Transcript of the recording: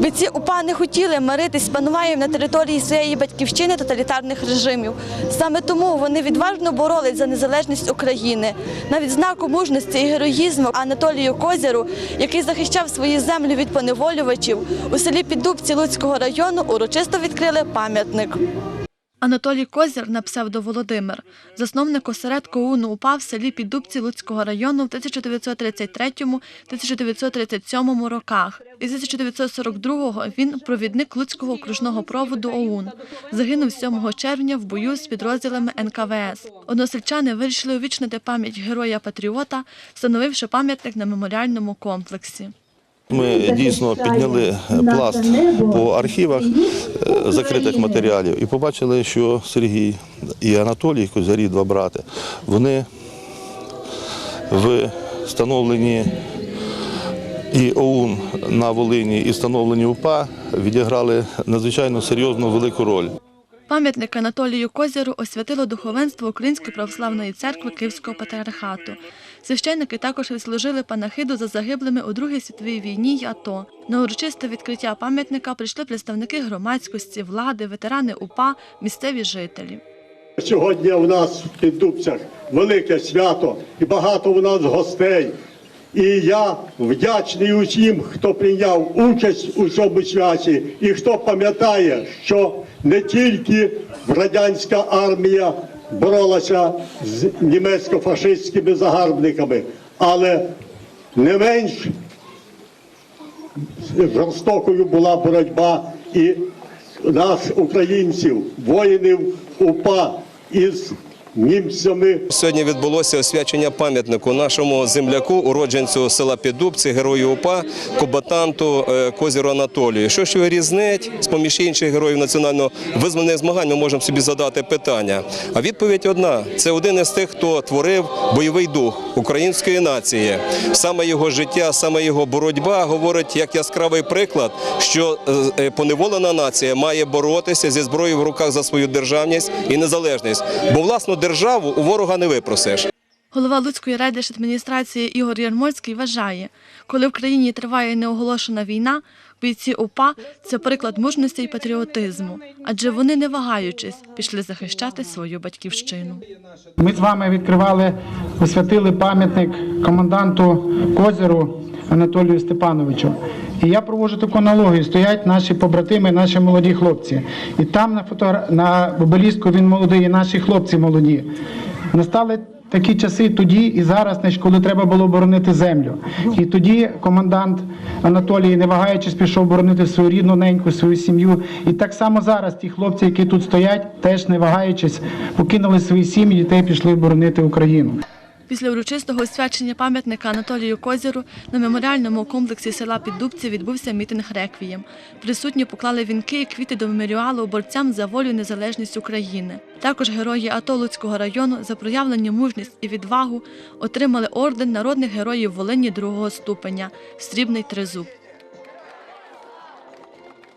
Бійці УПА не хотіли миритись з пануванням на території своєї батьківщини тоталітарних режимів. Саме тому вони відважно боролись за незалежність України. На відзнаку мужності і героїзму Анатолію Козяру, який захищав свої землі від поневолювачів, у селі Піддубці Луцького району урочисто відкрили пам'ятник. Анатолій Козір на псевдо Володимир, засновник осередку УНУ УПА в селі Піддубці Луцького району в 1933-1937 роках. Із 1942-го він провідник Луцького окружного проводу ОУН. Загинув 7 червня в бою з підрозділами НКВС. Односельчани вирішили увічнити пам'ять героя-патріота, встановивши пам'ятник на меморіальному комплексі. Ми дійсно підняли пласт по архівах е, закритих матеріалів і побачили, що Сергій і Анатолій Козярі, два брати, вони в встановленні і ОУН на Волині, і встановленні УПА відіграли надзвичайно серйозну велику роль. Пам'ятник Анатолію Козяру освятило духовенство Української православної церкви Київського патріархату. Священники також відслужили панахиду за загиблими у Другій світовій війні й АТО. На урочисте відкриття пам'ятника прийшли представники громадськості, влади, ветерани УПА, місцеві жителі. Сьогодні у нас в Піддубцях велике свято і багато у нас гостей. І я вдячний усім, хто прийняв участь у цьому святі і хто пам'ятає, що не тільки радянська армія боролася з німецько-фашистськими загарбниками, але не менш жорстокою була боротьба і нас, українців, воїнів УПА із німцями Сьогодні відбулося освячення пам'ятнику нашому земляку, уродженцю села Піддубці, герою УПА, комбатанту е, Козіру Анатолію. Що ж його різнить з поміж інших героїв національно визвольних змагань, ми можемо собі задати питання. А відповідь одна: це один із тих, хто творив бойовий дух української нації. Саме його життя, саме його боротьба говорить як яскравий приклад, що е, е, поневолена нація має боротися зі зброєю в руках за свою державність і незалежність. Бо власну державу у ворога не випросиш. Голова Луцької райдержадміністрації Ігор Ярмольський вважає, коли в країні триває неоголошена війна, бійці УПА – це приклад мужності і патріотизму, адже вони, не вагаючись, пішли захищати свою батьківщину. Ми з вами відкривали, освятили пам'ятник коменданту Козиру Анатолію Степановичу. І я проводжу таку аналогію. Стоять наші побратими, наші молоді хлопці. І там на фото на обеліску він молодий, і наші хлопці молоді. Настали такі часи тоді і зараз, коли треба було боронити землю. І тоді комендант Анатолій, не вагаючись, пішов боронити свою рідну неньку, свою сім'ю. І так само зараз ті хлопці, які тут стоять, теж не вагаючись, покинули свої сім'ї, дітей пішли боронити Україну. Після урочистого освячення пам'ятника Анатолію Козіру на меморіальному комплексі села Піддубці відбувся мітинг «Реквієм». Присутні поклали вінки і квіти до меморіалу борцям за волю і незалежність України. Також герої АТО Луцького району за проявлення мужність і відвагу отримали орден народних героїв Волині другого ступеня – Срібний тризуб.